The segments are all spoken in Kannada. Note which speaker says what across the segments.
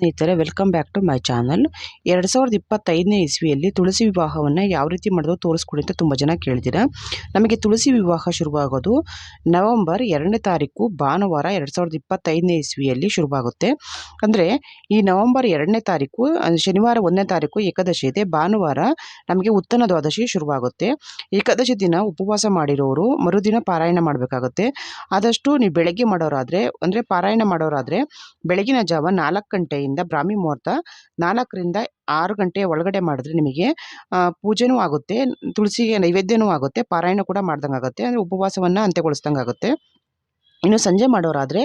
Speaker 1: ಸ್ನೇಹಿತರೆ welcome back to my channel ಎರಡು ಸಾವಿರದ ಇಪ್ಪತ್ತೈದನೇ ಇಸ್ವಿಯಲ್ಲಿ ತುಳಸಿ ವಿವಾಹವನ್ನು ಯಾವ ರೀತಿ ಮಾಡೋದು ತೋರಿಸ್ಕೊಡಿ ಅಂತ ತುಂಬ ಜನ ಕೇಳಿದ್ದೀರಾ ನಮಗೆ ತುಳಸಿ ವಿವಾಹ ಶುರುವಾಗೋದು ನವೆಂಬರ್ ಎರಡನೇ ತಾರೀಕು, ಭಾನುವಾರ ಎರಡು ಸಾವಿರದ ಇಪ್ಪತ್ತೈದನೇ ಇಸ್ವಿಯಲ್ಲಿ ಶುರುವಾಗುತ್ತೆ. ಅಂದರೆ ಈ ನವೆಂಬರ್ ಎರಡನೇ ತಾರೀಕು ಶನಿವಾರ ಒಂದನೇ ತಾರೀಕು ಏಕಾದಶಿ ಇದೆ. ಭಾನುವಾರ ನಮಗೆ ಉತ್ತನ ದ್ವಾದಶಿ ಶುರುವಾಗುತ್ತೆ. ಏಕಾದಶಿ ದಿನ ಉಪವಾಸ ಮಾಡಿರೋರು ಮರುದಿನ ಪಾರಾಯಣ ಮಾಡಬೇಕಾಗುತ್ತೆ. ಆದಷ್ಟು ನೀವು ಬೆಳಗ್ಗೆ ಮಾಡೋರಾದರೆ, ಅಂದರೆ ಪಾರಾಯಣ ಮಾಡೋರಾದರೆ ಬೆಳಗಿನ ಜಾವ ನಾಲ್ಕು ಗಂಟೆಯಿಂದ ಬ್ರಾಹ್ಮಿ ಮುಹೂರ್ತ ನಾಲ್ಕರಿಂದ ಆರು ಗಂಟೆ ಒಳಗಡೆ ಮಾಡಿದ್ರೆ ನಿಮಗೆ ಪೂಜೆನೂ ಆಗುತ್ತೆ, ತುಳಸಿಗೆ ನೈವೇದ್ಯನೂ ಆಗುತ್ತೆ, ಪಾರಾಯಣ ಕೂಡ ಮಾಡ್ದಂಗೆ ಆಗುತ್ತೆ ಅಂದರೆ ಉಪವಾಸವನ್ನು ಅಂತ್ಯಗೊಳಿಸ್ದಂಗೆ ಇನ್ನು ಸಂಜೆ ಮಾಡೋರಾದರೆ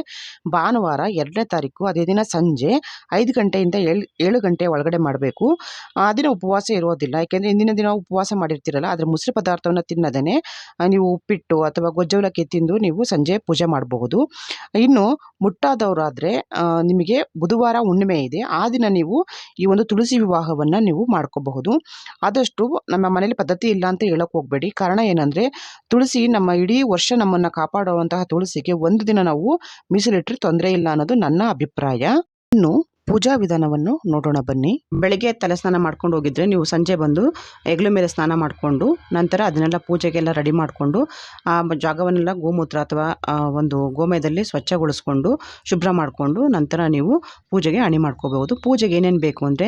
Speaker 1: ಭಾನುವಾರ ಎರಡನೇ ತಾರೀಕು, ಅದೇ ದಿನ ಸಂಜೆ ಐದು ಗಂಟೆಯಿಂದ ಏಳು ಏಳು ಗಂಟೆ ಒಳಗಡೆ ಮಾಡಬೇಕು. ಆ ದಿನ ಉಪವಾಸ ಇರೋದಿಲ್ಲ. ಯಾಕೆಂದರೆ ಇಂದಿನ ದಿನ ಉಪವಾಸ ಮಾಡಿರ್ತೀರಲ್ಲ ಅದರ ಮುಸ್ರಿ ಪದಾರ್ಥವನ್ನು ತಿನ್ನದೇ ನೀವು ಉಪ್ಪಿಟ್ಟು ಅಥವಾ ಗೊಜ್ಜವಲಕ್ಕಿ ತಿಂದು ನೀವು ಸಂಜೆ ಪೂಜೆ ಮಾಡಬಹುದು. ಇನ್ನು ಮುಟ್ಟಾದವರಾದರೆ ನಿಮಗೆ ಬುಧವಾರ ಹುಣ್ಣಿಮೆ ಇದೆ. ಆ ದಿನ ನೀವು ಈ ಒಂದು ತುಳಸಿ ವಿವಾಹವನ್ನು ನೀವು ಮಾಡ್ಕೋಬಹುದು. ಆದಷ್ಟು ನಮ್ಮ ಮನೇಲಿ ಪದ್ಧತಿ ಇಲ್ಲ ಅಂತ ಹೇಳೋಕೆ ಹೋಗಬೇಡಿ. ಕಾರಣ ಏನಂದರೆ, ತುಳಸಿ ನಮ್ಮ ಇಡೀ ವರ್ಷ ನಮ್ಮನ್ನು ಕಾಪಾಡುವಂತಹ ತುಳಸಿಗೆ ಒಂದು ದಿನ ನಾವು ಮೀಸಲಿಟ್ಟರೆ ತೊಂದರೆ ಇಲ್ಲ ಅನ್ನೋದು ನನ್ನ ಅಭಿಪ್ರಾಯ. ಇನ್ನು ಪೂಜಾ ವಿಧಾನವನ್ನು ನೋಡೋಣ ಬನ್ನಿ. ಬೆಳಗ್ಗೆ ತಲೆ ಸ್ನಾನ ಮಾಡ್ಕೊಂಡು ಹೋಗಿದ್ರೆ ನೀವು ಸಂಜೆ ಬಂದು ಹೆಗ್ಲು ಮೇಲೆ ಸ್ನಾನ ಮಾಡಿಕೊಂಡು ನಂತರ ಅದನ್ನೆಲ್ಲ ಪೂಜೆಗೆಲ್ಲ ರೆಡಿ ಮಾಡಿಕೊಂಡು, ಆ ಜಾಗವನ್ನೆಲ್ಲ ಗೋಮೂತ್ರ ಅಥವಾ ಒಂದು ಗೋಮಯದಲ್ಲಿ ಸ್ವಚ್ಛಗೊಳಿಸ್ಕೊಂಡು ಶುಭ್ರ ಮಾಡಿಕೊಂಡು ನಂತರ ನೀವು ಪೂಜೆಗೆ ಅಣಿ ಮಾಡ್ಕೋಬಹುದು. ಪೂಜೆಗೆ ಏನೇನು ಬೇಕು ಅಂದರೆ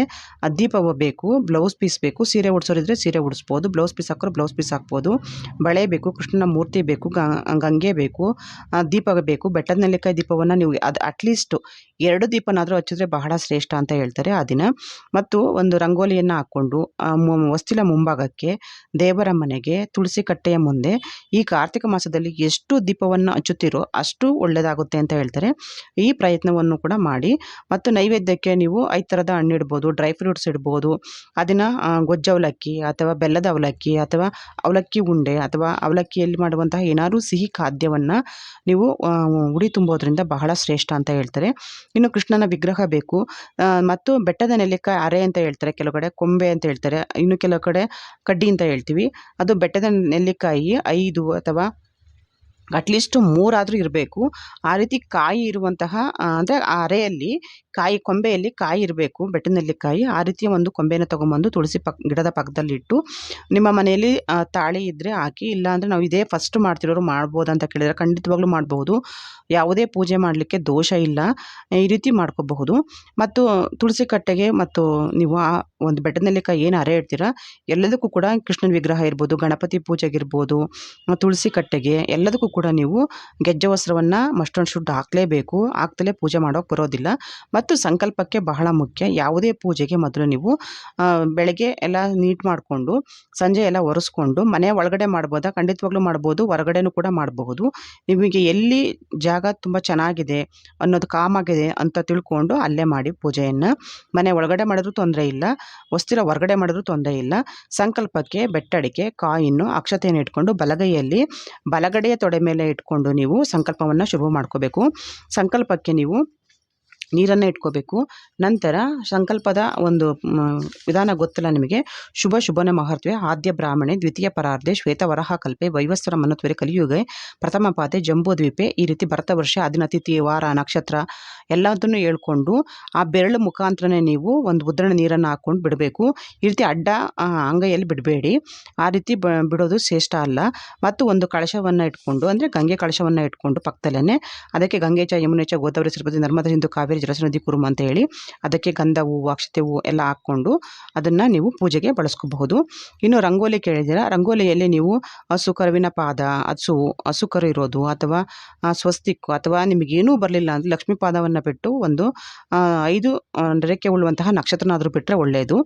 Speaker 1: ದೀಪವ ಬೇಕು, ಬ್ಲೌಸ್ ಪೀಸ್ ಬೇಕು, ಸೀರೆ ಉಡ್ಸೋರಿದ್ರೆ ಸೀರೆ ಉಡಿಸ್ಬೋದು, ಬ್ಲೌಸ್ ಪೀಸ್ ಹಾಕೋರು ಬ್ಲೌಸ್ ಪೀಸ್ ಹಾಕ್ಬೋದು, ಬಳೆ ಬೇಕು, ಕೃಷ್ಣನ ಮೂರ್ತಿ ಬೇಕು ಗಂಗೆ ಬೇಕು ದೀಪ ಬೇಕು, ಬೆಟ್ಟದ ನೆಲ್ಲಿಕಾಯಿ ದೀಪವನ್ನು ನೀವು ಅದು, ಅಟ್ಲೀಸ್ಟ್ ಎರಡು ದೀಪನಾದರೂ ಹಚ್ಚಿದ್ರೆ ಬಹಳ ಶ್ರೇಷ್ಠ ಅಂತ ಹೇಳ್ತಾರೆ ಆ ದಿನ. ಮತ್ತು ಒಂದು ರಂಗೋಲಿಯನ್ನು ಹಾಕ್ಕೊಂಡು ಹೊಸ್ತಿಲ ಮುಂಭಾಗಕ್ಕೆ ದೇವರ ಮನೆಗೆ ತುಳಸಿ ಕಟ್ಟೆಯ ಮುಂದೆ ಈ ಕಾರ್ತಿಕ ಮಾಸದಲ್ಲಿ ಎಷ್ಟು ದೀಪವನ್ನು ಹಚ್ಚುತ್ತೀರೋ ಅಷ್ಟು ಒಳ್ಳೆಯದಾಗುತ್ತೆ ಅಂತ ಹೇಳ್ತಾರೆ. ಈ ಪ್ರಯತ್ನವನ್ನು ಕೂಡ ಮಾಡಿ, ಮತ್ತು ನೈವೇದ್ಯಕ್ಕೆ ನೀವು ಐದು ಥರದ ಹಣ್ಣು ಇಡ್ಬೋದು, ಡ್ರೈ ಫ್ರೂಟ್ಸ್ ಇಡ್ಬೋದು. ಅದನ್ನು ಗೊಜ್ಜು ಅವಲಕ್ಕಿ ಅಥವಾ ಬೆಲ್ಲದ ಅವಲಕ್ಕಿ ಅಥವಾ ಅವಲಕ್ಕಿ ಉಂಡೆ ಅಥವಾ ಅವಲಕ್ಕಿಯಲ್ಲಿ ಮಾಡುವಂತಹ ಏನಾದರೂ ಸಿಹಿ ಖಾದ್ಯವನ್ನು ನೀವು ಉಡಿ ತುಂಬೋದ್ರಿಂದ ಬಹಳ ಶ್ರೇಷ್ಠ ಅಂತ ಹೇಳ್ತಾರೆ. ಇನ್ನು ಕೃಷ್ಣನ ವಿಗ್ರಹ ಬೇಕು. ಮತ್ತು ಬೆಟ್ಟದ ನೆಲ್ಲಿಕಾಯಿ ಅರೆ ಅಂತ ಹೇಳ್ತಾರೆ ಕೆಲವು ಕಡೆ ಕೊಂಬೆ ಅಂತ ಹೇಳ್ತಾರೆ, ಇನ್ನು ಕೆಲವು ಕಡೆ ಕಡ್ಡಿ ಅಂತ ಹೇಳ್ತೀವಿ. ಅದು ಬೆಟ್ಟದ ನೆಲ್ಲಿಕಾಯಿ ಐದು ಅಥವಾ ಅಟ್ಲೀಸ್ಟ್ ಮೂರಾದರೂ ಇರಬೇಕು. ಆ ರೀತಿ ಕಾಯಿ ಇರುವಂತಹ ಅಂದರೆ ಆ ಅರೆಯಲ್ಲಿ ಕಾಯಿ, ಕೊಂಬೆಯಲ್ಲಿ ಕಾಯಿ ಇರಬೇಕು ಬೆಟ್ಟದ ಕಾಯಿ ಆ ರೀತಿಯ ಒಂದು ಕೊಂಬೆನ ತೊಗೊಂಬಂದು ತುಳಸಿ ಪಕ್, ಗಿಡದ ಪಕ್ಕದಲ್ಲಿಟ್ಟು ನಿಮ್ಮ ಮನೆಯಲ್ಲಿ ತಾಳಿ ಇದ್ದರೆ ಹಾಕಿ, ಇಲ್ಲಾಂದರೆ ನಾವು ಇದೇ ಫಸ್ಟ್ ಮಾಡ್ತಿರೋರು ಮಾಡ್ಬೋದು ಅಂತ ಕೇಳಿದರೆ ಖಂಡಿತವಾಗ್ಲೂ ಮಾಡಬಹುದು ಯಾವುದೇ ಪೂಜೆ ಮಾಡಲಿಕ್ಕೆ ದೋಷ ಇಲ್ಲ. ಈ ರೀತಿ ಮಾಡ್ಕೋಬಹುದು. ಮತ್ತು ತುಳಸಿ ಕಟ್ಟೆಗೆ ಮತ್ತು ನೀವು ಆ ಒಂದು ಬೆಟ್ಟದಲ್ಲಿ ಕಾಯಿ ಏನು ಅರೆ ಇಡ್ತೀರಾ, ಎಲ್ಲದಕ್ಕೂ ಕೂಡ ಕೃಷ್ಣನ ವಿಗ್ರಹ ಇರ್ಬೋದು, ಗಣಪತಿ ಪೂಜೆಗಿರ್ಬೋದು ತುಳಸಿ ಕಟ್ಟೆಗೆ ಎಲ್ಲದಕ್ಕೂ ಕೂಡ ನೀವು ಗೆಜ್ಜೆ ವಸ್ತ್ರವನ್ನು ಮಷ್ಟೊಂದು ಆ್ಯಂಡ್ ಶುಡ್ ಹಾಕಲೇಬೇಕು. ಹಾಕ್ತಲೇ ಪೂಜೆ ಮಾಡೋಕೆ ಬರೋದಿಲ್ಲ. ಮತ್ತು ಸಂಕಲ್ಪಕ್ಕೆ ಬಹಳ ಮುಖ್ಯ. ಯಾವುದೇ ಪೂಜೆಗೆ ಮೊದಲು ನೀವು ಬೆಳಗ್ಗೆ ಎಲ್ಲ ನೀಟ್ ಮಾಡಿಕೊಂಡು, ಸಂಜೆ ಎಲ್ಲ ಒರೆಸ್ಕೊಂಡು, ಮನೆ ಒಳಗಡೆ ಮಾಡ್ಬೋದಾ? ಖಂಡಿತವಾಗ್ಲೂ ಮಾಡ್ಬೋದು. ಹೊರಗಡೆನೂ ಕೂಡ ಮಾಡಬಹುದು. ನಿಮಗೆ ಎಲ್ಲಿ ಜಾಗ ತುಂಬ ಚೆನ್ನಾಗಿದೆ ಅನ್ನೋದು ಕಾಮಾಗಿದೆ ಅಂತ ತಿಳ್ಕೊಂಡು ಅಲ್ಲೇ ಮಾಡಿ ಪೂಜೆಯನ್ನು. ಮನೆ ಒಳಗಡೆ ಮಾಡಿದ್ರೂ ತೊಂದರೆ ಇಲ್ಲ. ವಸ್ತಿರ ಹೊರಗಡೆ ಮಾಡಿದ್ರೂ ತೊಂದರೆ ಇಲ್ಲ. ಸಂಕಲ್ಪಕ್ಕೆ, ಬೆಟ್ಟಡಿಕೆ, ಕಾಯಿನ್ನು, ಅಕ್ಷತೆಯನ್ನು ಇಟ್ಕೊಂಡು ಬಲಗೈಯಲ್ಲಿ, ಬಲಗಡೆಯ ತೊಡೆ ಮೇಲೆ ಇಟ್ಕೊಂಡು ನೀವು ಸಂಕಲ್ಪವನ್ನು ಶುರು ಮಾಡ್ಕೋಬೇಕು. ಸಂಕಲ್ಪಕ್ಕೆ ನೀವು ನೀರನ್ನು ಇಟ್ಕೋಬೇಕು. ನಂತರ ಸಂಕಲ್ಪದ ಒಂದು ವಿಧಾನ ಗೊತ್ತಿಲ್ಲ ನಿಮಗೆ? ಶುಭ ಶುಭನ ಮಹತ್ವೆ, ಆದ್ಯ ಬ್ರಾಹ್ಮಣೆ, ದ್ವಿತೀಯ ಪರಾರ್ಧೆ, ಶ್ವೇತ ವರಹ ಕಲ್ಪೆ ವೈವಸ್ವರ ಮನತ್ವರೆ, ಕಲಿಯುಗೆ, ಪ್ರಥಮ ಪಾತೆ ಜಂಬೂ ದ್ವೀಪೆ, ಈ ರೀತಿ ಭರತ ವರ್ಷ ಅದಿನ ತಿಥಿ ವಾರ, ನಕ್ಷತ್ರ ಎಲ್ಲದನ್ನು ಹೇಳ್ಕೊಂಡು, ಆ ಬೆರಳು ಮುಖಾಂತರನೇ ನೀವು ಒಂದು ಉದ್ರಣ ನೀರನ್ನು ಹಾಕ್ಕೊಂಡು ಬಿಡಬೇಕು. ಈ ರೀತಿ ಅಡ್ಡ ಅಂಗೈಯಲ್ಲಿ ಬಿಡಬೇಡಿ. ಆ ರೀತಿ ಬಿಡೋದು ಶ್ರೇಷ್ಠ ಅಲ್ಲ. ಮತ್ತು ಒಂದು ಕಳಶವನ್ನು ಇಟ್ಕೊಂಡು, ಅಂದರೆ ಗಂಗೆ ಕಳಶವನ್ನು ಇಟ್ಕೊಂಡು ಪಕ್ಕದಲ್ಲೇ ಅದಕ್ಕೆ ಗಂಗೆಚ ಚ ಯಮುನೆ ಗೋದಾವರಿ ಸರಸ್ವತಿ ನರ್ಮದ ಹಿಂದೂ ಕಾವೇರಿ ಜಲಸ ನದಿ ಕುರುಮ ಅಂತ ಹೇಳಿ ಅದಕ್ಕೆ ಗಂಧ ಹೂವು, ಅಕ್ಷತೆ ಹೂವು ಎಲ್ಲ ಹಾಕ್ಕೊಂಡು ಅದನ್ನು ನೀವು ಪೂಜೆಗೆ ಬಳಸ್ಕೋಬಹುದು. ಇನ್ನು ರಂಗೋಲಿ ಕೇಳಿದಿರ ರಂಗೋಲಿಯಲ್ಲಿ ನೀವು ಹಸು ಕರುವಿನ ಪಾದ, ಹಸು ಹಸು ಕರು ಇರೋದು ಅಥವಾ ಸ್ವಸ್ತಿಕ್ಕು ಸ್ವಸ್ತಿಕ್ ಅಥವಾ ನಿಮಗೇನೂ ಬರಲಿಲ್ಲ ಅಂದರೆ ಲಕ್ಷ್ಮೀ ಪಾದವನ್ನು ಬಿಟ್ಟು ಒಂದು ಐದು ರೇಖೆ ಉಳ್ಳುವಂತಹ ನಕ್ಷತ್ರನಾದರೂ ಬಿಟ್ಟರೆ ಒಳ್ಳೆಯದು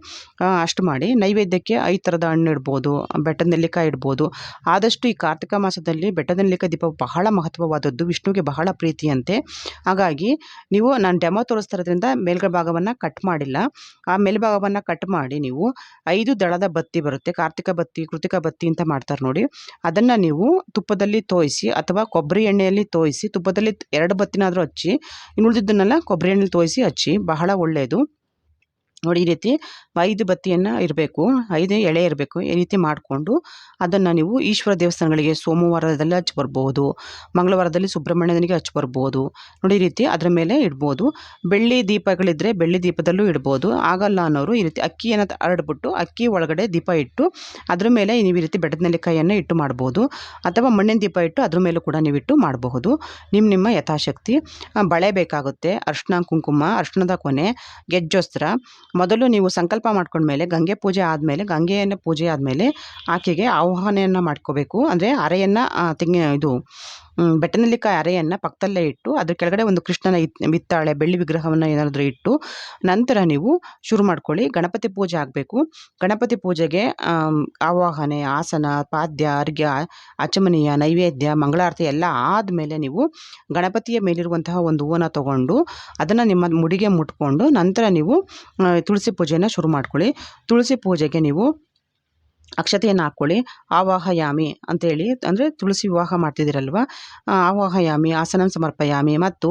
Speaker 1: ಅಷ್ಟು ಮಾಡಿ ನೈವೇದ್ಯಕ್ಕೆ ಐದು ಥರದ ಹಣ್ಣು ಇಡ್ಬೋದು, ಬೆಟ್ಟದ ನೆಲ್ಲಿಕಾಯಿ ಇಡ್ಬೋದು. ಆದಷ್ಟು ಈ ಕಾರ್ತಿಕ ಮಾಸದಲ್ಲಿ ಬೆಟ್ಟದ ನೆಲ್ಲಿಕಾಯಿ ದೀಪ ಬಹಳ ಮಹತ್ವವಾದದ್ದು ವಿಷ್ಣುವಿಗೆ ಬಹಳ ಪ್ರೀತಿಯಂತೆ. ಹಾಗಾಗಿ ನೀವು ನಾನು ಡೆಮೋ ತೋರಿಸ್ತಿರೋದ್ರಿಂದ ಮೇಲ್ಗಡೆ ಭಾಗವನ್ನು ಕಟ್ ಮಾಡಿಲ್ಲ. ಆ ಮೇಲ್ಭಾಗವನ್ನು ಕಟ್ ಮಾಡಿ ನೀವು ಐದು ದಳದ ಬತ್ತಿ ಬರುತ್ತೆ. ಕಾರ್ತಿಕ ಬತ್ತಿ, ಕೃತಿಕ ಬತ್ತಿ ಅಂತ ಮಾಡ್ತಾರೆ ನೋಡಿ. ಅದನ್ನು ನೀವು ತುಪ್ಪದಲ್ಲಿ ತೋಯಿಸಿ ಅಥವಾ ಕೊಬ್ಬರಿ ಎಣ್ಣೆಯಲ್ಲಿ ತೋಯಿಸಿ ತುಪ್ಪದಲ್ಲಿ ಎರಡು ಬತ್ತಿನಾದರೂ ಹಚ್ಚಿ, ಇನ್ನು ಉಳಿದಿದ್ದನ್ನೆಲ್ಲ ಕೊಬ್ಬರಿ ಎಣ್ಣೆಲಿ ತೋಯಿಸಿ ಹಚ್ಚಿ ಬಹಳ ಒಳ್ಳೆಯದು ನೋಡಿ ಈ ರೀತಿ ಐದು ಬತ್ತಿಯನ್ನು ಇರಬೇಕು, ಐದು ಎಳೆ ಇರಬೇಕು, ಈ ರೀತಿ ಮಾಡಿಕೊಂಡು ಅದನ್ನು ನೀವು ಈಶ್ವರ ದೇವಸ್ಥಾನಗಳಿಗೆ ಸೋಮವಾರದಲ್ಲಿ ಹಚ್ಚಿ ಬರ್ಬೋದು, ಮಂಗಳವಾರದಲ್ಲಿ ಸುಬ್ರಹ್ಮಣ್ಯನಿಗೆ ಹಚ್ಚಿ ಬರ್ಬೋದು, ನೋಡಿ ಈ ರೀತಿ ಅದರ ಮೇಲೆ ಇಡ್ಬೋದು. ಬೆಳ್ಳಿ ದೀಪಗಳಿದ್ದರೆ ಬೆಳ್ಳಿ ದೀಪದಲ್ಲೂ ಇಡ್ಬೋದು. ಆಗಲ್ಲ ಅನ್ನೋರು ಈ ರೀತಿ ಅಕ್ಕಿಯನ್ನು ಹರಡ್ಬಿಟ್ಟು ಅಕ್ಕಿ ಒಳಗಡೆ ದೀಪ ಇಟ್ಟು ಅದರ ಮೇಲೆ ನೀವು ಈ ರೀತಿ ಬೆಟ್ಟದ ಇಟ್ಟು ಮಾಡ್ಬೋದು. ಅಥವಾ ಮಣ್ಣಿನ ದೀಪ ಇಟ್ಟು ಅದ್ರ ಮೇಲೂ ಕೂಡ ನೀವು ಇಟ್ಟು ಮಾಡಬಹುದು. ನಿಮ್ಮ ನಿಮ್ಮ ಯಥಾಶಕ್ತಿ. ಬಳೆ ಬೇಕಾಗುತ್ತೆ. ಅರ್ಶಿನ, ಕುಂಕುಮ ಅರ್ಶಿಣದ ಕೊನೆ, ಗೆಜ್ಜೊಸ್ತ್ರ ಮೊದಲು ನೀವು ಸಂಕಲ್ಪ ಮಾಡ್ಕೊಂಡ್ಮೇಲೆ ಗಂಗೆ ಪೂಜೆ ಆದಮೇಲೆ, ಗಂಗೆಯನ್ನು ಪೂಜೆ ಆದಮೇಲೆ ಆಕೆಗೆ ಆವಾಹನೆಯನ್ನು ಮಾಡ್ಕೋಬೇಕು. ಅಂದರೆ ಅರೆಯನ್ನು ತೆಂಗಿನ ಇದು ಬೆಟ್ಟನಲ್ಲಿಕಾಯಿ ಅರೆಯನ್ನು ಪಕ್ಕದಲ್ಲೇ ಇಟ್ಟು, ಅದ್ರ ಕೆಳಗಡೆ ಒಂದು ಕೃಷ್ಣನ ಮಿತ್ತಾಳೆ ಬೆಳ್ಳಿ ವಿಗ್ರಹವನ್ನು ಏನಾದರೂ ಇಟ್ಟು, ನಂತರ ನೀವು ಶುರು ಮಾಡ್ಕೊಳ್ಳಿ. ಗಣಪತಿ ಪೂಜೆ ಆಗಬೇಕು. ಗಣಪತಿ ಪೂಜೆಗೆ ಆವಾಹನೆ, ಆಸನ, ಪಾದ್ಯ, ಅರ್ಘ್ಯ ಅಚಮನೀಯ ನೈವೇದ್ಯ, ಮಂಗಳಾರತಿ ಎಲ್ಲ ಆದಮೇಲೆ ನೀವು ಗಣಪತಿಯ ಮೇಲಿರುವಂತಹ ಒಂದು ಹೂವನ್ನು ತಗೊಂಡು, ಅದನ್ನು ನಿಮ್ಮ ಮುಡಿಗೆ ಮುಟ್ಕೊಂಡು, ನಂತರ ನೀವು ತುಳಸಿ ಪೂಜೆಯನ್ನು ಶುರು ಮಾಡ್ಕೊಳ್ಳಿ. ತುಳಸಿ ಪೂಜೆಗೆ ನೀವು ಅಕ್ಷತೆಯನ್ನು ಹಾಕ್ಕೊಳ್ಳಿ ಆವಾಹಯಾಮಿ ಅಂತೇಳಿ, ಅಂದರೆ ತುಳಸಿ ವಿವಾಹ ಮಾಡ್ತಿದ್ದೀರಲ್ವ? ಆವಾಹಯಾಮಿ, ಆಸನಂ ಸಮರ್ಪಯಾಮಿ ಮತ್ತು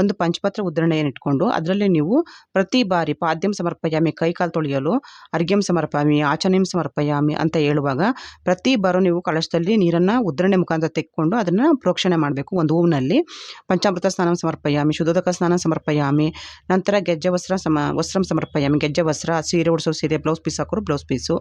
Speaker 1: ಒಂದು ಪಂಚಪತ್ರ ಉದ್ಧರಣೆಯನ್ನು ಇಟ್ಕೊಂಡು ಅದರಲ್ಲಿ ನೀವು ಪ್ರತಿ ಬಾರಿ ಪಾದ್ಯಂ ಸಮರ್ಪಯಾಮಿ ಕೈಕಾಲು ತೊಳೆಯಲು, ಅರ್ಘ್ಯಂ ಸಮರ್ಪಯಾಮಿ ಆಚನೆಂ ಸಮರ್ಪಯಾಮಿ ಅಂತ ಹೇಳುವಾಗ ಪ್ರತಿ ಬಾರು ನೀವು ಕಳಶದಲ್ಲಿ ನೀರನ್ನು ಉದ್ಧರಣೆ ಮುಖಾಂತರ ತೆಕ್ಕೊಂಡು ಅದನ್ನು ಪ್ರೋಕ್ಷಣೆ ಮಾಡಬೇಕು. ಒಂದು ಹೂವಿನಲ್ಲಿ ಪಂಚಾಮೃತ ಸ್ನಾನ ಸಮರ್ಪಯಾಮಿ ಶುದ್ಧೋದಕ ಸ್ನಾನ ಸಮರ್ಪಯಾಮಿ, ನಂತರ ಗೆಜ್ಜೆ ವಸ್ತ್ರ ಸಮ, ವಸ್ತ್ರಂ ಸಮರ್ಪಯಾಮಿ, ಗೆಜ್ಜೆ ವಸ್ತ್ರ, ಸೀರೆ ಉಡಿಸೋ ಸೀರೆ, ಬ್ಲೌಸ್ ಪೀಸ್ ಹಾಕೋರು ಬ್ಲೌಸ್ ಪೀಸು.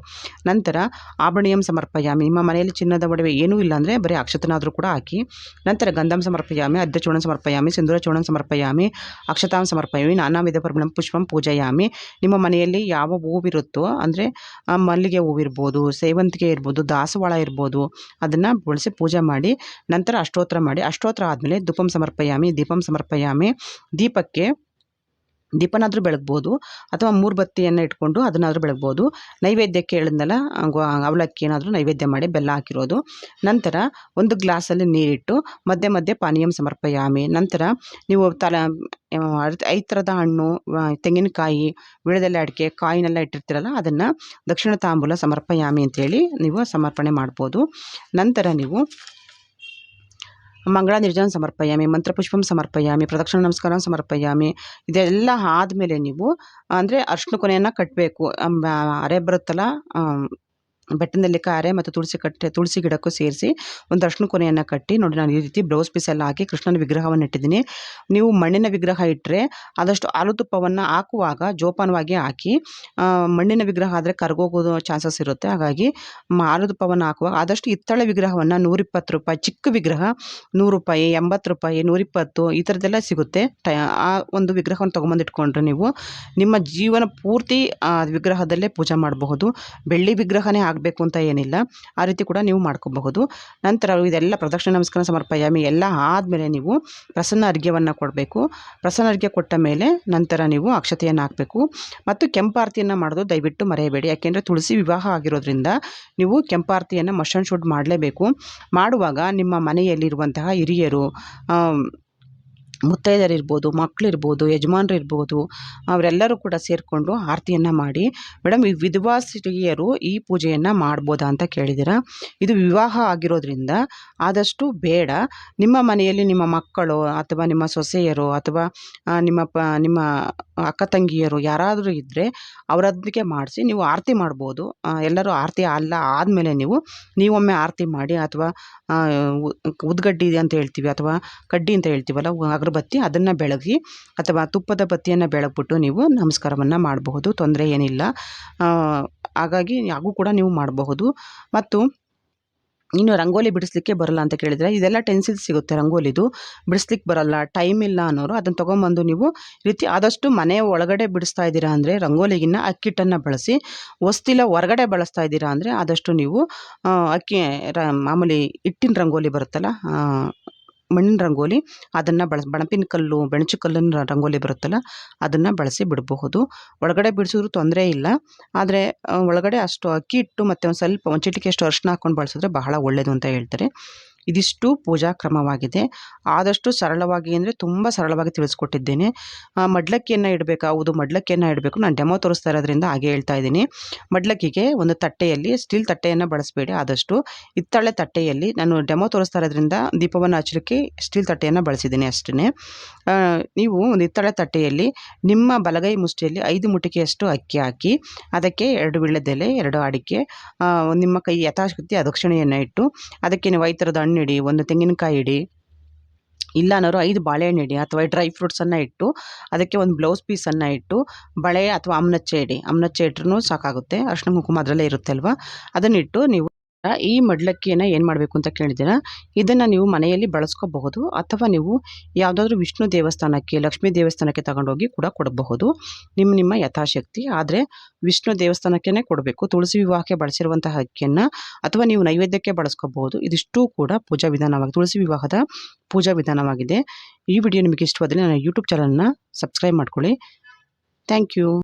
Speaker 1: ನಂತರ ಆಭರಣೀಯಂ ಸಮರ್ಪಯಾಮಿ. ನಿಮ್ಮ ಮನೆಯಲ್ಲಿ ಚಿನ್ನದ ಒಡವೆ ಏನೂ ಇಲ್ಲ ಅಂದರೆ ಬರೀ ಅಕ್ಷತನಾದರೂ ಕೂಡ ಹಾಕಿ. ನಂತರ ಗಂಧಂ ಸಮರ್ಪಯಾಮಿ, ಅರ್ಧ ಚೂರ್ಣ ಸಮರ್ಪಯಾಮಿ, ಸಿಂಧೂರ ಚೂರ್ಣ ಸಮರ್ಪಯಾಮಿ, ಅಕ್ಷತಾಂ ಸಮರ್ಪಯಾಮಿ, ನಾನಾ ವಿಧ ಪರಿಮಳಂ ಪುಷ್ಪಂ ಪೂಜಯಾಮಿ. ನಿಮ್ಮ ಮನೆಯಲ್ಲಿ ಯಾವ ಹೂವಿರುತ್ತೋ ಅಂದರೆ ಮಲ್ಲಿಗೆ ಹೂವಿರ್ಬೋದು, ಸೇವಂತಿಗೆ ಇರ್ಬೋದು, ದಾಸವಾಳ ಇರ್ಬೋದು, ಅದನ್ನು ಬಳಸಿ ಪೂಜೆ ಮಾಡಿ, ನಂತರ ಅಷ್ಟೋತ್ರ ಮಾಡಿ, ಅಷ್ಟೋತ್ರ ಆದಮೇಲೆ ಧೂಪಂ ಸಮರ್ಪಯಾಮಿ, ದೀಪಂ ಸಮರ್ಪಯಾಮಿ, ದೀಪಕ್ಕೆ ದೀಪನಾದರೂ ಬೆಳಗ್ಬೋದು ಅಥವಾ ಮೂರು ಬತ್ತಿಯನ್ನು ಇಟ್ಕೊಂಡು ಅದನ್ನಾದರೂ ಬೆಳಗ್ಬೋದು. ನೈವೇದ್ಯಕ್ಕೆ ಹೇಳಿದ್ನಲ್ಲ ಅವಲಕ್ಕಿ ಏನಾದರೂ ನೈವೇದ್ಯ ಮಾಡಿ ಬೆಲ್ಲ ಹಾಕಿರೋದು. ನಂತರ ಒಂದು ಗ್ಲಾಸಲ್ಲಿ ನೀರಿಟ್ಟು ಮಧ್ಯೆ ಮಧ್ಯೆ ಪಾನೀಯಂ ಸಮರ್ಪಯಾಮಿ. ನಂತರ ನೀವು ತಲ ಐದು ಥರದ ಹಣ್ಣು ತೆಂಗಿನಕಾಯಿ ವಿಳೆದೆಲೆ ಅಡಿಕೆ, ಕಾಯಿನೆಲ್ಲ ಇಟ್ಟಿರ್ತೀರಲ್ಲ ಅದನ್ನು ದಕ್ಷಿಣ ತಾಂಬೂಲ ಸಮರ್ಪಯಾಮಿ ಅಂತೇಳಿ ನೀವು ಸಮರ್ಪಣೆ ಮಾಡ್ಬೋದು. ನಂತರ ನೀವು ಮಂಗಳ ನಿರ್ಜನ ಸಮರ್ಪಯಾಮಿ, ಮಂತ್ರಪುಷ್ಪಂ ಸಮರ್ಪಯಾಮಿ, ಪ್ರದಕ್ಷಿಣ ನಮಸ್ಕಾರ ಸಮರ್ಪಯಾಮಿ, ಇದೆಲ್ಲ ಆದಮೇಲೆ ನೀವು, ಅಂದರೆ ಅರ್ಶಿನ ಕೊನೆಯನ್ನು ಕಟ್ಟಬೇಕು ಅರೆ ಬರುತ್ತಲ್ಲ ಆಮ್, ಕಾರೆ ಮತ್ತು ತುಳಸಿ ಕಟ್ಟೆ ತುಳಸಿ ಗಿಡಕ್ಕೂ ಸೇರಿಸಿ ಒಂದು ಅರ್ಶಿನ ಕೊನೆಯನ್ನು ಕಟ್ಟಿ ನೋಡಿ ನಾನು ಈ ರೀತಿ ಬ್ಲೌಸ್ ಪೀಸ್ ಎಲ್ಲ ಹಾಕಿ ಕೃಷ್ಣನ ವಿಗ್ರಹವನ್ನು ಇಟ್ಟಿದ್ದೀನಿ. ನೀವು ಮಣ್ಣಿನ ವಿಗ್ರಹ ಇಟ್ಟರೆ ಆದಷ್ಟು ಹಾಲು ತುಪ್ಪವನ್ನು ಹಾಕುವಾಗ ಜೋಪಾನವಾಗಿ ಹಾಕಿ ಮಣ್ಣಿನ ವಿಗ್ರಹ ಆದರೆ ಕರ್ಗೋಗೋದು ಚಾನ್ಸಸ್ ಇರುತ್ತೆ. ಹಾಗಾಗಿ ಹಾಲು ತುಪ್ಪವನ್ನು ಹಾಕುವಾಗ ಆದಷ್ಟು ಹಿತ್ತಳೆ ವಿಗ್ರಹವನ್ನು ನೂರಿಪ್ಪತ್ತು ರೂಪಾಯಿ ಚಿಕ್ಕ ವಿಗ್ರಹ ನೂರು ರೂಪಾಯಿ ಎಂಬತ್ತು ರೂಪಾಯಿ ನೂರಿಪ್ಪತ್ತು ಈ ಥರದ್ದೆಲ್ಲ ಸಿಗುತ್ತೆ. ಆ ಒಂದು ವಿಗ್ರಹವನ್ನು ತೊಗೊಂಬಂದು ಇಟ್ಕೊಂಡ್ರೆ ನೀವು ನಿಮ್ಮ ಜೀವನ ಪೂರ್ತಿ ವಿಗ್ರಹದಲ್ಲೇ ಪೂಜೆ ಮಾಡಬಹುದು. ಬೆಳ್ಳಿ ವಿಗ್ರಹನೇ ಆಗಬೇಕು ಅಂತ ಏನಿಲ್ಲ. ಆ ರೀತಿ ಕೂಡ ನೀವು ಮಾಡ್ಕೋಬಹುದು. ನಂತರ ಇದೆಲ್ಲ ಪ್ರದಕ್ಷಿಣ, ನಮಸ್ಕಾರ ಸಮರ್ಪಯಾಮಿ ಎಲ್ಲ ಆದಮೇಲೆ ನೀವು ಪ್ರಸನ್ನ ಅರ್ಘ್ಯವನ್ನು ಕೊಡಬೇಕು. ಪ್ರಸನ್ನ ಅರ್ಘ್ಯ ಕೊಟ್ಟ ಮೇಲೆ ನಂತರ ನೀವು ಅಕ್ಷತೆಯನ್ನು ಹಾಕಬೇಕು. ಮತ್ತು ಕೆಂಪಾರತಿಯನ್ನು ಮಾಡೋದು ದಯವಿಟ್ಟು ಮರೆಯಬೇಡಿ. ಯಾಕೆಂದರೆ ತುಳಸಿ ವಿವಾಹ ಆಗಿರೋದ್ರಿಂದ ನೀವು ಕೆಂಪಾರತಿಯನ್ನು ಮಶನ್ ಶೂಟ್ ಮಾಡಲೇಬೇಕು. ಮಾಡುವಾಗ ನಿಮ್ಮ ಮನೆಯಲ್ಲಿರುವಂತಹ ಹಿರಿಯರು ಆಮ್, ಮುತ್ತೈದರಿರ್ಬೋದು ಮಕ್ಕಳಿರ್ಬೋದು ಯಜಮಾನ್ರು ಇರ್ಬೋದು ಅವರೆಲ್ಲರೂ ಕೂಡ ಸೇರಿಕೊಂಡು ಆರತಿಯನ್ನು ಮಾಡಿ ಮೇಡಮ್ ಈ ವಿಧವಾ ಸ್ತ್ರೀಯರು ಈ ಪೂಜೆಯನ್ನು ಮಾಡ್ಬೋದಾ ಅಂತ ಕೇಳಿದ್ದೀರಾ ಇದು ವಿವಾಹ ಆಗಿರೋದ್ರಿಂದ ಆದಷ್ಟು ಬೇಡ. ನಿಮ್ಮ ಮನೆಯಲ್ಲಿ ನಿಮ್ಮ ಮಕ್ಕಳು ಅಥವಾ ನಿಮ್ಮ ಸೊಸೆಯರು ಅಥವಾ ನಿಮ್ಮ ಪ ನಿಮ್ಮ ಅಕ್ಕ ತಂಗಿಯರು ಯಾರಾದರೂ ಇದ್ದರೆ ಅವರದಕ್ಕೆ ಮಾಡಿಸಿ ನೀವು ಆರತಿ ಮಾಡ್ಬೋದು. ಎಲ್ಲರೂ ಆರತಿ ಅಲ್ಲ ಆದಮೇಲೆ ನೀವು ನೀವೊಮ್ಮೆ ಆರತಿ ಮಾಡಿ ಅಥವಾ ಉದ್ಗಡ್ಡಿ ಅಂತ ಹೇಳ್ತೀವಿ ಅಥವಾ ಕಡ್ಡಿ ಅಂತ ಹೇಳ್ತೀವಲ್ಲ ಅಗರಬತ್ತಿ ಅದನ್ನು ಬೆಳಗಿ ಅಥವಾ ತುಪ್ಪದ ಬತ್ತಿಯನ್ನು ಬೆಳಗ್ಬಿಟ್ಟು ನೀವು ನಮಸ್ಕಾರವನ್ನು ಮಾಡಬಹುದು, ತೊಂದರೆ ಏನಿಲ್ಲ. ಹಾಗಾಗಿ ಹಾಗೂ ಕೂಡ ನೀವು ಮಾಡಬಹುದು. ಮತ್ತು ಇನ್ನು ರಂಗೋಲಿ ಬಿಡಿಸ್ಲಿಕ್ಕೆ ಬರಲ್ಲ ಅಂತ ಕೇಳಿದರೆ ಇದೆಲ್ಲ ಟೆನ್ಸಿಲ್ ಸಿಗುತ್ತೆ ರಂಗೋಲಿದು. ಬಿಡಿಸ್ಲಿಕ್ಕೆ ಬರಲ್ಲ, ಟೈಮ್ ಇಲ್ಲ ಅನ್ನೋರು ಅದನ್ನು ತೊಗೊಂಬಂದು ನೀವು ರೀತಿ ಆದಷ್ಟು ಮನೆ ಒಳಗಡೆ ಬಿಡಿಸ್ತಾ ಇದ್ದೀರಾ ಅಂದರೆ ರಂಗೋಲಿಗಿನ್ನ ಅಕ್ಕಿಟ್ಟನ್ನು ಬಳಸಿ ವಸ್ತಿಲ ಹೊರಗಡೆ ಬಳಸ್ತಾ ಇದ್ದೀರಾ ಅಂದರೆ ಆದಷ್ಟು ನೀವು ಅಕ್ಕಿ ರ, ಮಾಮೂಲಿ ಹಿಟ್ಟಿನ ರಂಗೋಲಿ ಬರುತ್ತಲ್ಲ ಮಣ್ಣಿನ ರಂಗೋಲಿ, ಅದನ್ನು ಬಳಸಿ, ಬಣಪಿನ ಕಲ್ಲು, ಬೆಣಚು ಕಲ್ಲಿನ ರಂಗೋಲಿ ಬರುತ್ತಲ್ಲ, ಅದನ್ನು ಬಳಸಿ ಬಿಡಬಹುದು. ಒಳಗಡೆ ಬಿಡಿಸಿದ್ರು ತೊಂದರೆ ಇಲ್ಲ. ಆದರೆ ಒಳಗಡೆ ಅಷ್ಟು ಅಕ್ಕಿ ಇಟ್ಟು ಮತ್ತು ಒಂದು ಸ್ವಲ್ಪ, ಒಂದು ಚಿಟಿಕೆಯಷ್ಟು ಅರಿಶಿನ ಹಾಕ್ಕೊಂಡು ಬಳಸಿದ್ರೆ ಬಹಳ ಒಳ್ಳೆಯದು ಅಂತ ಹೇಳ್ತಾರೆ. ಇದಿಷ್ಟು ಪೂಜಾ ಕ್ರಮವಾಗಿದೆ. ಆದಷ್ಟು ಸರಳವಾಗಿ ಅಂದರೆ ತುಂಬ ಸರಳವಾಗಿ ತಿಳಿಸ್ಕೊಟ್ಟಿದ್ದೇನೆ. ಮಡ್ಲಕ್ಕಿಯನ್ನು ಇಡಬೇಕಾ, ಹೌದು, ಮಡ್ಲಕ್ಕಿಯನ್ನು ಇಡಬೇಕು. ನಾನು ಡೆಮೋ ತೋರಿಸ್ತಾ ಇರೋದ್ರಿಂದ ಹಾಗೆ ಹೇಳ್ತಾ ಇದ್ದೀನಿ. ಮಡ್ಲಕ್ಕಿಗೆ ಒಂದು ತಟ್ಟೆಯಲ್ಲಿ, ಸ್ಟೀಲ್ ತಟ್ಟೆಯನ್ನು ಬಳಸಬೇಡಿ ಆದಷ್ಟು. ಹಿತ್ತಾಳೆ ತಟ್ಟೆಯಲ್ಲಿ ನಾನು ಡೆಮೋ ತೋರಿಸ್ತಾ ಇರೋದ್ರಿಂದ ದೀಪವನ್ನು ಹಚ್ಚಲಿಕ್ಕೆ ಸ್ಟೀಲ್ ತಟ್ಟೆಯನ್ನು ಬಳಸಿದ್ದೀನಿ ಅಷ್ಟೇ ನೀವು ಒಂದು ಹಿತ್ತಾಳೆ ತಟ್ಟೆಯಲ್ಲಿ ನಿಮ್ಮ ಬಲಗೈ ಮುಷ್ಟಿಯಲ್ಲಿ ಐದು ಮುಟಿಕೆಯಷ್ಟು ಅಕ್ಕಿ ಹಾಕಿ, ಅದಕ್ಕೆ ಎರಡು ವೀಳ್ಯದೆಲೆ ಎರಡು ಅಡಿಕೆ ನಿಮ್ಮ ಕೈ ಯಥಾಶಕ್ತಿ, ಅದಕ್ಷಿಣೆಯನ್ನು ಇಟ್ಟು, ಅದಕ್ಕೆ ನೀವು ಐದು ಥರದ ಹಣ್ಣು ಇಡಿ ಒಂದು ತೆಂಗಿನಕಾಯಿ ಇಡಿ, ಇಲ್ಲ ಅನ್ನೋರು ಐದು ಬಾಳೆಹಣ್ಣು ಇಡಿ ಅಥವಾ ಡ್ರೈ ಫ್ರೂಟ್ಸನ್ನು ಇಟ್ಟು, ಅದಕ್ಕೆ ಒಂದು ಬ್ಲೌಸ್ ಪೀಸನ್ನು ಇಟ್ಟು, ಬಳೆ ಅಥವಾ ಅಮ್ನಚ್ಚೆ ಇಡಿ. ಅಮ್ನಚ್ಚೆ ಇಟ್ರೂ ಸಾಕಾಗುತ್ತೆ. ಅರ್ಶಿನ ಕುಂಕುಮ ಅದರಲ್ಲೇ ಇರುತ್ತೆ ಅಲ್ವಾ ಅದನ್ನಿಟ್ಟು ನೀವು ಈ ಮಡ್ಲಕ್ಕಿಯನ್ನು ಏನು ಮಾಡಬೇಕು ಅಂತ ಕೇಳಿದ್ದೀರಾ? ಇದನ್ನು ನೀವು ಮನೆಯಲ್ಲಿ ಬಳಸ್ಕೋಬಹುದು, ಅಥವಾ ನೀವು ಯಾವುದಾದ್ರೂ ವಿಷ್ಣು ದೇವಸ್ಥಾನಕ್ಕೆ, ಲಕ್ಷ್ಮೀ ದೇವಸ್ಥಾನಕ್ಕೆ ತಗೊಂಡೋಗಿ ಕೂಡ ಕೊಡಬಹುದು. ನಿಮ್ಮ ನಿಮ್ಮ ಯಥಾಶಕ್ತಿ. ಆದರೆ ವಿಷ್ಣು ದೇವಸ್ಥಾನಕ್ಕೇ ಕೊಡಬೇಕು. ತುಳಸಿ ವಿವಾಹಕ್ಕೆ ಬಳಸಿರುವಂತಹ ಅಕ್ಕಿಯನ್ನು, ಅಥವಾ ನೀವು ನೈವೇದ್ಯಕ್ಕೆ ಬಳಸ್ಕೋಬಹುದು. ಇದಿಷ್ಟು ಕೂಡ ಪೂಜಾ ವಿಧಾನವಾಗಿ, ತುಳಸಿ ವಿವಾಹದ ಪೂಜಾ ವಿಧಾನವಾಗಿದೆ. ಈ ವಿಡಿಯೋ ನಿಮಗೆ ಇಷ್ಟವಾದರೆ ನನ್ನ ಯೂಟ್ಯೂಬ್ ಚಾನಲ್ನ ಸಬ್ಸ್ಕ್ರೈಬ್ ಮಾಡ್ಕೊಳ್ಳಿ. Thank you